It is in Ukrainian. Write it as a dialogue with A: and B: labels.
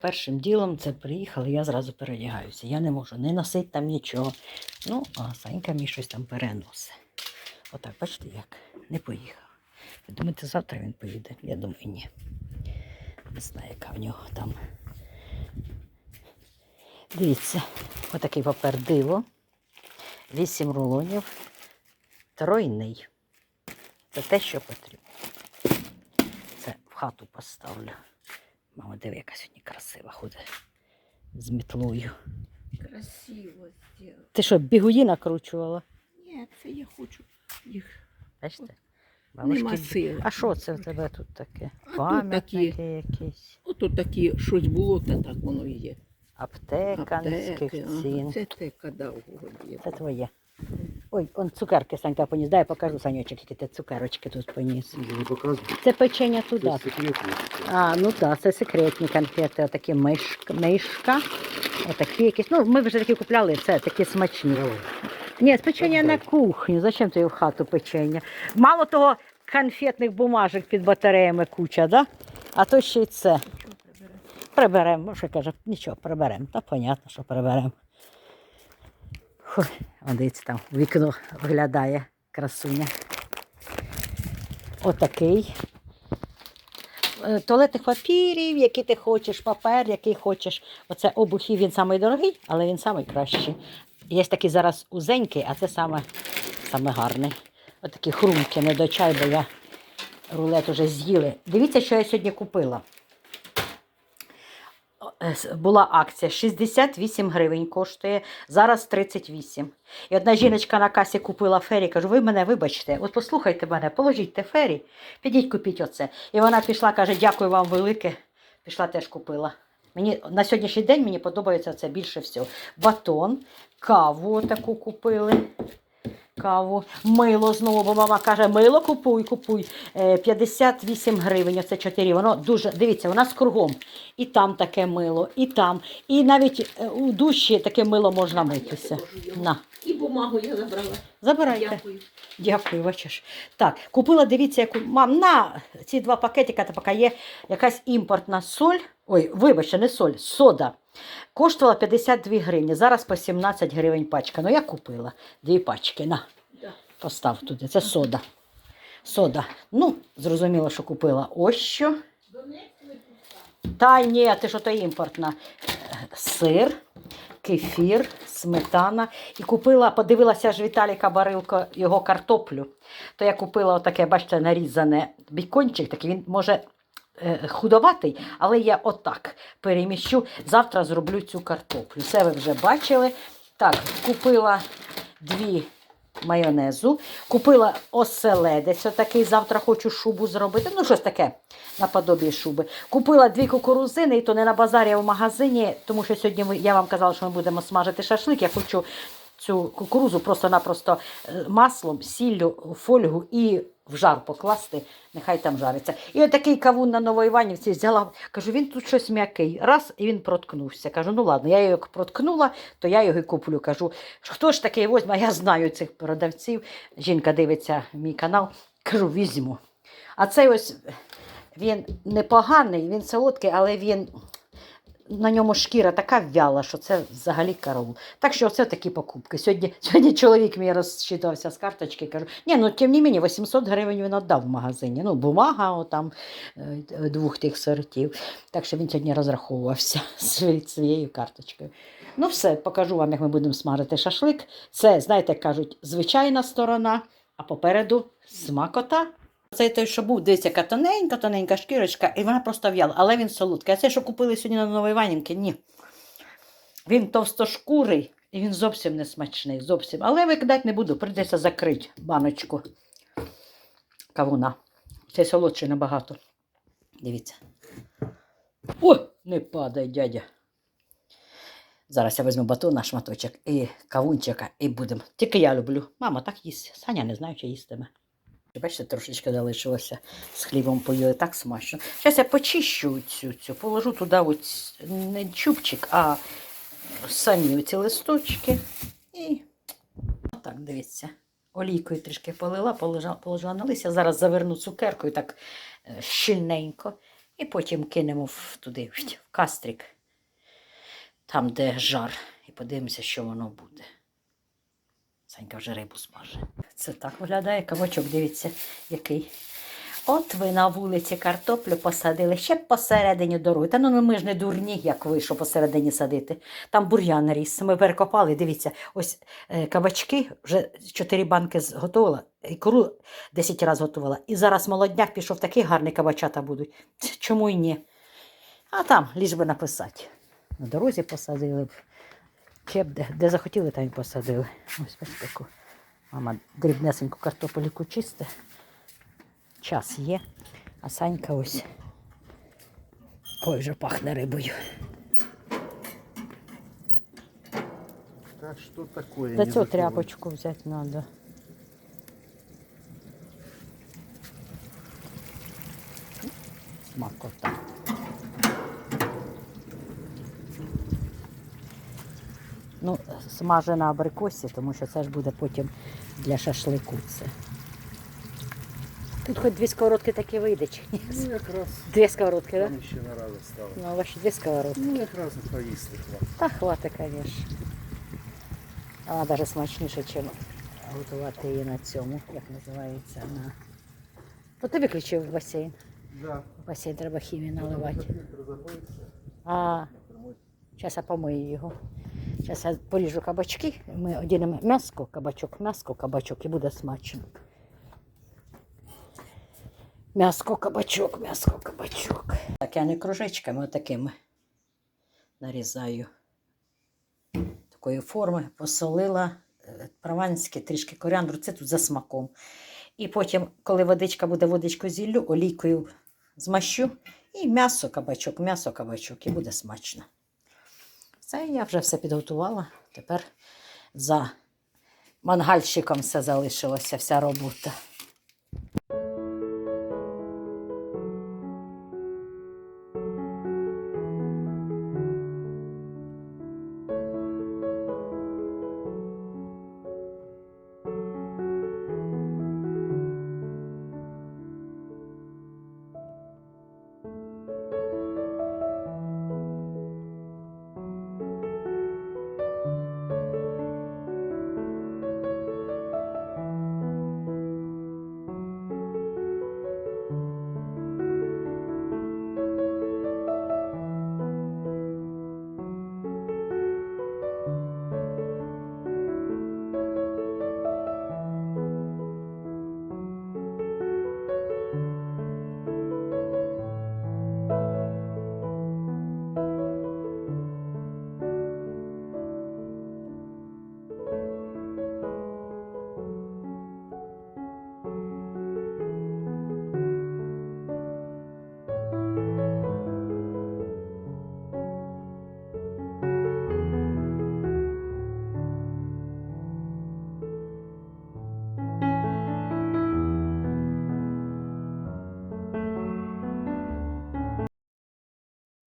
A: Першим ділом це приїхали, я зразу переодягаюся. Я не можу не носити там нічого. Ну, а Санька мені щось там переносить. Отак, бачите, як не поїхав. Ви думаєте, завтра він поїде? Я думаю, ні. Не знаю, яка в нього там. Дивіться, отакий папер диво. Вісім рулонів. Тройний. Це те, що потрібно. Це в хату поставлю. Мама, диви, яка сьогодні красива ходить з мітлою.
B: Красиво сделал.
A: Ти що, бігуї накручувала?
B: Нет, це я хочу їх.
A: Бачите?
B: Нема сили.
A: А що це в тебе тут таке?
B: А тут
A: Пам'ятники якісь,
B: Ото такі щось було, та так воно і є.
A: аптека низьких
B: ага,
A: цін.
B: Це те кадав годі.
A: Це твоє. Ой, он цукерки Санька поніс. Дай я покажу Санючок, які ти цукерочки тут поніс.
C: Не показывай.
A: Це печення туди.
C: Это секретно.
A: А, ну так, це секретні конфети, отакі мишка, мишка. Отакі якісь. Ну, ми вже такі купляли, це такі смачні.
C: Давай.
A: Ні, печення на кухню. Зачем ти в хату печення? Мало того, конфетних бумажок під батареями куча, да? А то ще й це. Приберемо. Що каже, нічого, приберемо. Та понятно, що приберемо. Он дивіться, там в вікно виглядає красуня. Отакий. Е, Туалетних папірів, які ти хочеш, папер, який хочеш. Оце обухів, він самий але він самий кращий. Є такий зараз узенький, а це саме, саме гарний. Отакі хрумки, не до чай, бо я рулет уже з'їли. Дивіться, що я сьогодні купила. Е, Була акція 68 гривень коштує, зараз 38. І одна жіночка на касі купила фері. Кажу, ви мене вибачте, от послухайте мене, положіть те фері, підіть купіть оце. І вона пішла, каже, дякую вам велике. Пішла теж купила. Мені на сьогоднішній день мені подобається це більше всього. Батон, каву таку купили. Каву, мило знову, бо мама каже, мило купуй, купуй. Е, 58 гривень, оце 4. Воно дуже, дивіться, у нас кругом. І там таке мило, і там. І навіть е, у душі таке мило можна митися. На,
B: І бумагу я забрала.
A: забирайте.
B: Дякую.
A: Дякую, бачиш. Так, купила, дивіться, яку мам, на ці два пакетика, та поки є якась імпортна соль. Ой, вибачте, не соль, сода. Коштувала 52 гривні, зараз по 17 гривень пачка. Ну я купила дві пачки. На, постав туди. Це сода. Сода. Ну, зрозуміло, що купила. Ось що. Та ні, ти що то імпортна. Сир, кефір, сметана. І купила, подивилася ж Віталіка Барилко його картоплю. То я купила отаке, бачите, нарізане бікончик, такий він може худоватий, але я отак переміщу. Завтра зроблю цю картоплю. Це ви вже бачили. Так, купила дві майонезу. Купила оселедець, отакий, завтра хочу шубу зробити. Ну, щось таке наподобі шуби. Купила дві кукурузини, і то не на базарі, а в магазині, тому що сьогодні я вам казала, що ми будемо смажити шашлик. Я хочу цю кукурузу просто-напросто е, маслом, сіллю, фольгу і в жар покласти, нехай там жариться. І отакий кавун на Новоіванівці взяла. Кажу, він тут щось м'який. Раз, і він проткнувся. Кажу, ну ладно, я його проткнула, то я його і куплю. Кажу, хто ж такий возьме? Я знаю цих продавців. Жінка дивиться мій канал. Кажу, візьму. А цей ось він непоганий, він солодкий, але він. На ньому шкіра така в'яла, що це взагалі караул. Так що це такі покупки. Сьогодні, сьогодні чоловік мій розчитувався з карточки. Кажу, ні, ну тим не мені 800 гривень він віддав в магазині. Ну, бумага там, е, двох тих сортів. Так що він сьогодні розраховувався своєю карточкою. Ну, все, покажу вам, як ми будемо смажити шашлик. Це, знаєте, кажуть, звичайна сторона, а попереду смакота. Це той, що був, дивіться, яка тоненька, тоненька шкірочка, і вона просто в'яла, але він солодкий. А це, що купили сьогодні на Новоіванівці, ні. Він товстошкурий і він зовсім не смачний. Зовсім. Але викидати не буду, прийдеться закрити баночку кавуна. Цей солодший набагато. Дивіться. О, не падай, дядя. Зараз я візьму батон шматочок і кавунчика, і будемо. Тільки я люблю. Мама так їсть. Саня не знаю, чи їстиме. Бачите, трошечки залишилося з хлібом поїли так смачно. Зараз я почищу цю, цю положу туди ось не чубчик, а самі ці листочки. І отак, дивіться. Олійкою трішки полила, положила, положила на листя. Зараз заверну цукеркою так е, щільненько І потім кинемо в, туди, в кастрик, там, де жар, і подивимося, що воно буде. Санька вже рибу смаже. Це так виглядає кабачок, дивіться, який. От ви на вулиці картоплю посадили ще посередині дороги. Та ну ну, ми ж не дурні, як ви, що посередині садити. Там бур'ян ріс. Ми перекопали. Дивіться, ось е, кабачки вже чотири банки зготувала, і кору 10 разів готувала. І зараз молодняк пішов, такий гарний кабачата будуть. Чому й ні? А там, ліж би написати. На дорозі посадили б. Б де, де захотіли, там і посадили. Ось бачите таку. Мама дрібнесеньку картополіку чисте. Час є. А Санька ось. Ой, вже пахне рибою.
C: Да що такое?
A: Та цю тряпочку взяти треба. Смакота. Ну, смажена абрикосі, тому що це ж буде потім для шашлику це. Тут хоч дві сковородки такі вийде, чи ні?
C: Ну, якраз
A: Дві сковородки, так?
C: там ще наразі стало.
A: Ну, ваші дві сковородки.
C: Ну, якраз поїсти хватить.
A: Та хватить, звісно. Вона навіть смачніше, ніж готувати її на цьому, як називається. На... То ти виключив басейн.
C: Да.
A: В басейн треба хімію наливати. А, зараз я помию його. Зараз я поріжу кабачки, ми одінемо м'яско, кабачок, м'яско, кабачок і буде смачно. М'яско, кабачок, м'яско, кабачок. Так, я не кружечками, отакими нарізаю. Такої форми посолила е, прованське, трішки коріандру, це тут за смаком. І потім, коли водичка буде водичку зіллю, олійкою змащу і м'ясо, кабачок, м'ясо, кабачок, і буде смачно. Це я вже все підготувала. Тепер за мангальщиком все залишилося, вся робота.